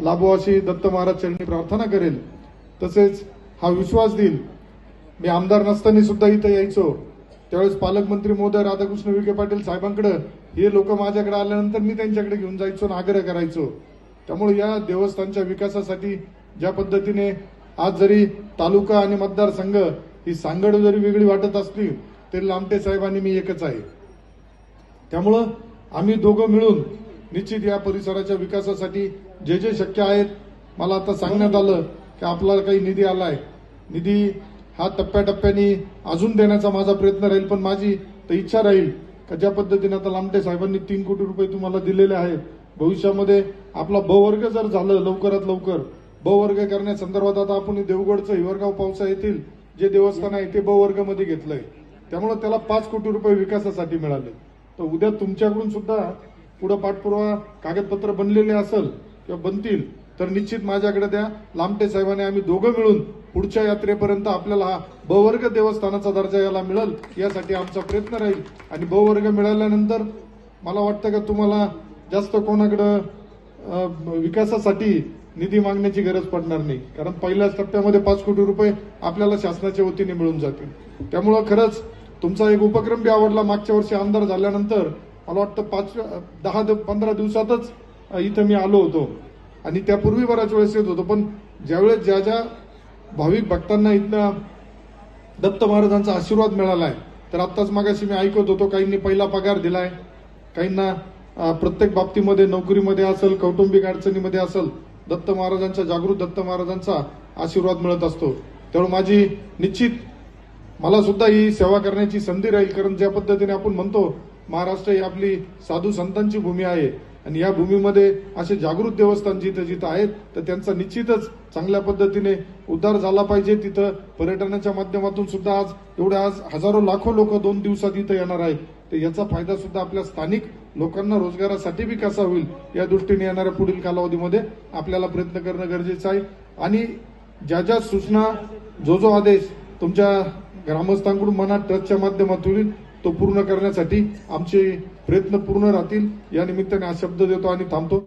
लाभो अशी दत्त महाराज चरणी प्रार्थना करेल. तसेच हा विश्वास देईल मी आमदार नसताना सुद्धा इथं यायचो. त्यावेळेस पालकमंत्री महोदय राधाकृष्ण विखे पाटील साहेबांकडे हे लोक माझ्याकडे आल्यानंतर मी त्यांच्याकडे घेऊन जायचो आणि आग्रह करायचो. त्यामुळे या देवस्थानच्या विकासासाठी ज्या पद्धतीने आज जरी तालुका आणि मतदारसंघ ही सांगड जरी वेगळी वाटत असली तरी लामटे साहेब आणि मी एकच आहे. त्यामुळं आम्ही दोघं मिळून निश्चित या परिसराच्या विकासासाठी जे जे शक्य आहेत मला आता सांगण्यात आलं की आपला काही निधी आलाय. निधी हा टप्प्याटप्प्याने अजून देण्याचा माझा प्रयत्न राहील पण माझी तर इच्छा राहील का ज्या पद्धतीने आता लामटे साहेबांनी तीन कोटी रुपये तुम्हाला दिलेले आहेत. भविष्यामध्ये आपला बवर्ग जर झालं लवकरात लवकर बवर्ग करण्यासंदर्भात आता आपण देवगडचं हिवरगाव पावसा येथील जे देवस्थान आहे ते ब घेतलंय. त्यामुळे त्याला पाच कोटी रुपये विकासासाठी मिळाले. तर उद्या तुमच्याकडून सुद्धा पुढे पाठपुरावा कागदपत्र बनलेले असेल किंवा बनतील तर निश्चित माझ्याकडे द्या लामटे साहेबांनी आम्ही दोघं मिळून पुढच्या यात्रेपर्यंत आपल्याला हा बवर्ग देवस्थानाचा दर्जा याला मिळेल यासाठी आमचा प्रयत्न राहील. आणि बवर्ग मिळाल्यानंतर मला वाटतं का तुम्हाला जास्त कोणाकडं विकासासाठी निधी मागण्याची गरज पडणार नाही. कारण पहिल्याच टप्प्यामध्ये पाच कोटी रुपये आपल्याला शासनाच्या वतीने मिळून जातील. त्यामुळं खरंच तुमचा एक उपक्रम बी आवडला. मागच्या वर्षी आमदार झाल्यानंतर मला वाटतं पाच दहा पंधरा दिवसातच इथं मी आलो होतो. आणि त्यापूर्वी बऱ्याच वेळेस येत होतो पण ज्यावेळेस ज्या ज्या भाविक भक्तांना इथनं दत्त महाराजांचा आशीर्वाद मिळालाय तर आत्ताच मागाशी मी ऐकत होतो काहींनी पहिला पगार दिलाय काहींना प्रत्येक बाबतीमध्ये नोकरीमध्ये असेल कौटुंबिक अडचणीमध्ये असेल दत्त महाराजांच्या जागृत दत्त महाराजांचा आशीर्वाद मिळत असतो. त्यामुळे माझी निश्चित मला सुद्धा ही सेवा करण्याची संधी राहील कारण ज्या पद्धतीने आपण म्हणतो महाराष्ट्र ही आपली साधू संतांची भूमी आहे. आणि या भूमीमध्ये असे जागृत देवस्थान जिथं जिथं आहेत तर त्यांचा निश्चितच चांगल्या पद्धतीने उद्धार झाला पाहिजे. तिथं पर्यटनाच्या माध्यमातून सुद्धा आज एवढ्या आज हजारो लाखो लोक दोन दिवसात इथं येणार आहेत. तर याचा फायदा सुद्धा आपल्या स्थानिक लोकांना रोजगारासाठी बी कसा होईल या दृष्टीने येणाऱ्या पुढील कालावधीमध्ये आपल्याला प्रयत्न करणं गरजेचं आहे. आणि ज्या ज्या सूचना जो जो आदेश तुमच्या ग्रामस्थांकडून म्हणा ट्रस्टच्या माध्यमातून तो पूर्ण करण्यासाठी आमचे प्रयत्न पूर्ण राहतील. या निमित्ताने हा शब्द देतो आणि थांबतो.